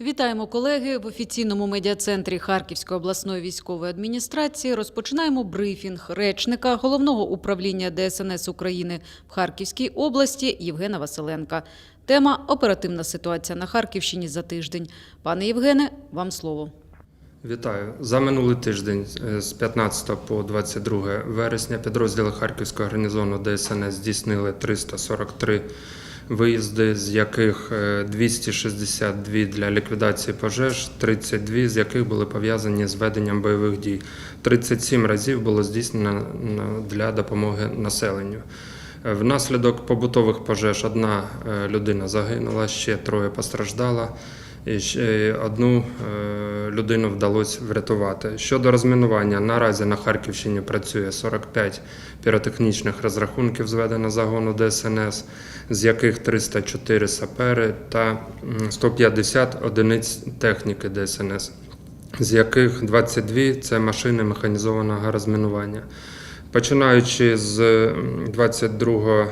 Вітаємо колеги в офіційному медіа-центрі Харківської обласної військової адміністрації. Розпочинаємо брифінг речника головного управління ДСНС України в Харківській області Євгена Василенка. Тема оперативна ситуація на Харківщині за тиждень. Пане Євгене, вам слово. Вітаю. За минулий тиждень е, з 15 по 22 вересня підрозділи Харківського гарнізону ДСНС здійснили 343 виїзди, з яких е, 262 для ліквідації пожеж, 32 з яких були пов'язані з веденням бойових дій. 37 разів було здійснено на- для допомоги населенню. Е, Внаслідок побутових пожеж одна е, людина загинула, ще троє постраждала. І ще одну е, людину вдалося врятувати. Щодо розмінування, наразі на Харківщині працює 45 піротехнічних розрахунків зведено загону ДСНС, з яких 304 сапери та 150 одиниць техніки ДСНС, з яких 22 це машини механізованого розмінування. Починаючи з 22 Е,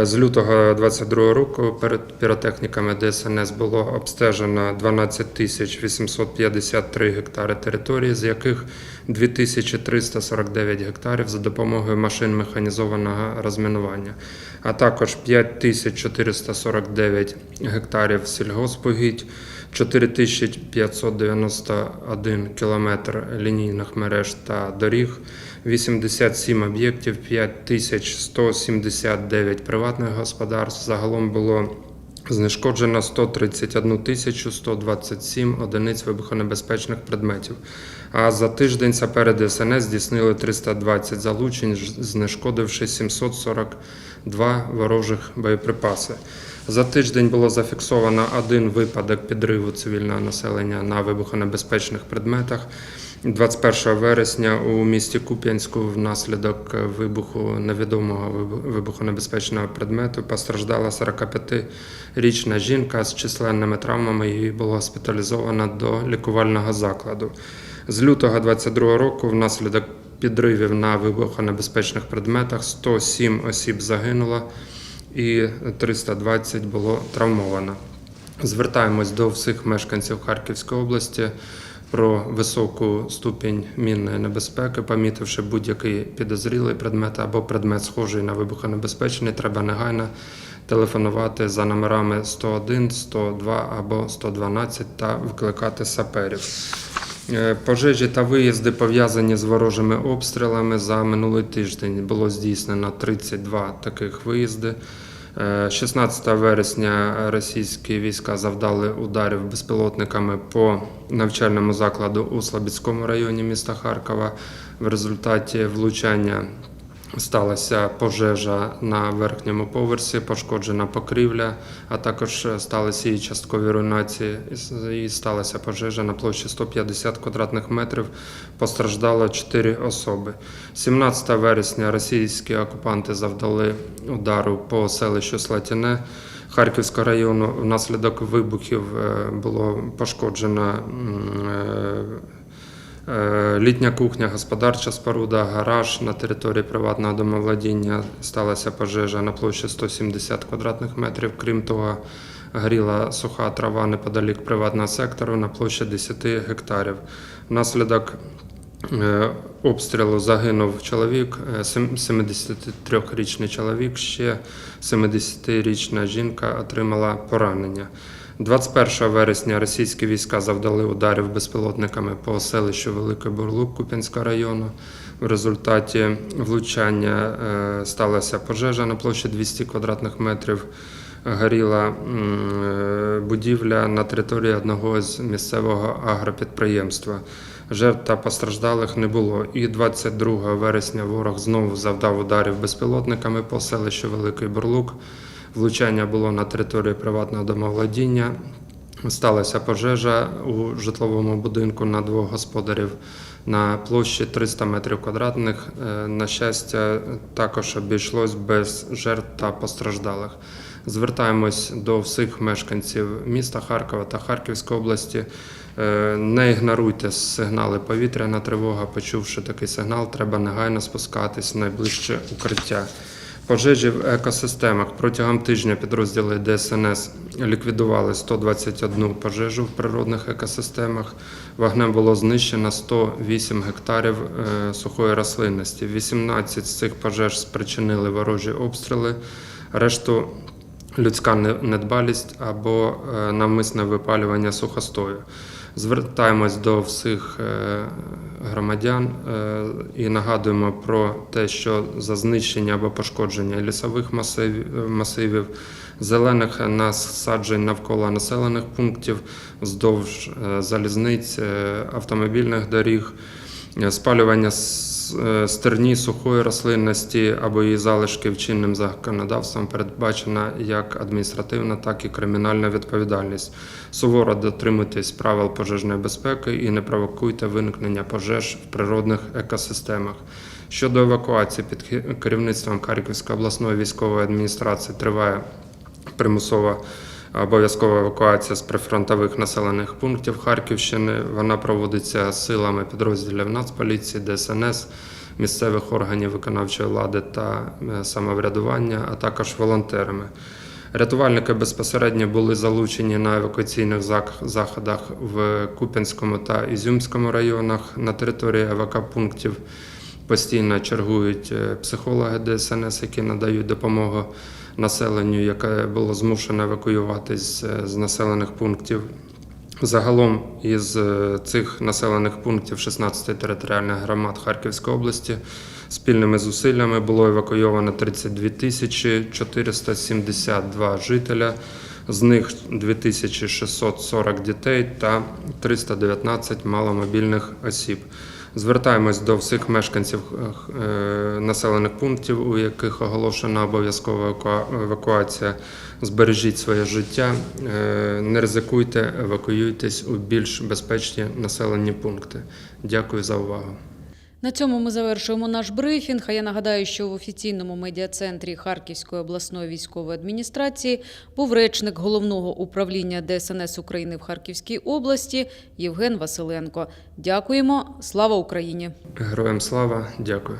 З лютого 22 року перед піротехніками ДСНС було обстежено 12 тисяч 853 гектари території, з яких 2349 гектарів за допомогою машин механізованого розмінування, а також 5449 гектарів сільгоспугідь, 4591 кілометр лінійних мереж та доріг, 87 об'єктів, 5179 приватних господарств. Загалом було знешкоджено 131 127 одиниць вибухонебезпечних предметів. А за тиждень сапери ДСНС здійснили 320 залучень, знешкодивши 742 ворожих боєприпаси. За тиждень було зафіксовано один випадок підриву цивільного населення на вибухонебезпечних предметах. 21 вересня у місті Куп'янську внаслідок вибуху невідомого вибухонебезпечного предмету постраждала 45-річна жінка з численними травмами. Її було госпіталізовано до лікувального закладу. З лютого 22 року внаслідок підривів на вибухонебезпечних предметах 107 осіб загинуло і 320 було травмовано. Звертаємось до всіх мешканців Харківської області про високу ступінь мінної небезпеки, помітивши будь-який підозрілий предмет або предмет схожий на вибухонебезпечний, треба негайно телефонувати за номерами 101, 102 або 112 та викликати саперів. Е, Пожежі та виїзди пов'язані з ворожими обстрілами. За минулий тиждень було здійснено 32 таких виїзди. Е, 16 вересня російські війська завдали ударів безпілотниками по навчальному закладу у Слобідському районі міста Харкова. В результаті влучання Сталася пожежа на верхньому поверсі, пошкоджена покрівля, а також сталися і часткові руйнації. І сталася пожежа на площі 150 квадратних метрів. Постраждало 4 особи. 17 вересня російські окупанти завдали удару по селищу Слатіне Харківського району. Внаслідок вибухів е, було пошкоджено. Е, Е, Літня кухня, господарча споруда, гараж на території приватного домовладіння сталася пожежа на площі 170 квадратних метрів. Крім того, горіла суха трава неподалік приватного сектору на площі 10 гектарів. Внаслідок е, обстрілу загинув чоловік, е, 73-річний чоловік, ще 70-річна жінка отримала поранення. 21 вересня російські війська завдали ударів безпілотниками по селищу Великий Бурлук Куп'янського району. В результаті влучання е, сталася пожежа на площі 200 квадратних метрів. Горіла е, будівля на території одного з місцевого агропідприємства. Жертв та постраждалих не було. І 22 вересня ворог знову завдав ударів безпілотниками по селищу Великий Бурлук. Влучання було на території приватного домовладіння. Сталася пожежа у житловому будинку на двох господарів на площі 300 метрів квадратних. Е, На щастя, також обійшлось без жертв та постраждалих. Звертаємось до всіх мешканців міста Харкова та Харківської області. Е, Не ігноруйте сигнали повітряна тривога. Почувши такий сигнал, треба негайно спускатись в найближче укриття. Пожежі в екосистемах протягом тижня підрозділи ДСНС ліквідували 121 пожежу в природних екосистемах. Вогнем було знищено 108 гектарів е, сухої рослинності. 18 з цих пожеж спричинили ворожі обстріли, решту людська недбалість або е, навмисне випалювання сухостою. Звертаємось до всіх е, громадян е, і нагадуємо про те, що за знищення або пошкодження лісових масивів, зелених насаджень навколо населених пунктів, вздовж е, залізниць, автомобільних доріг, спалювання стерні сухої рослинності або її залишків чинним законодавством передбачена як адміністративна, так і кримінальна відповідальність. Суворо дотримуйтесь правил пожежної безпеки і не провокуйте виникнення пожеж в природних екосистемах. Щодо евакуації під керівництвом Харківської обласної військової адміністрації триває примусова обов'язкова евакуація з прифронтових населених пунктів Харківщини. Вона проводиться силами підрозділів Нацполіції, ДСНС, місцевих органів виконавчої влади та е, самоврядування, а також волонтерами. Рятувальники безпосередньо були залучені на евакуаційних заходах в Куп'янському та Ізюмському районах на території евакопунктів. Постійно чергують е, психологи ДСНС, які надають допомогу населенню, яке було змушено евакуюватись е, з населених пунктів. Загалом із е, цих населених пунктів 16 територіальних громад Харківської області спільними зусиллями було евакуйовано 32 тисячі 472 жителя, з них 2640 дітей та 319 маломобільних осіб. Звертаємось до всіх мешканців е, населених пунктів, у яких оголошена обов'язкова еваку- евакуація. Збережіть своє життя, е, не ризикуйте, евакуюйтесь у більш безпечні населені пункти. Дякую за увагу. На цьому ми завершуємо наш брифінг. А я нагадаю, що в офіційному медіа-центрі Харківської обласної військової адміністрації був речник головного управління ДСНС України в Харківській області Євген Василенко. Дякуємо. Слава Україні! Героям слава, дякую.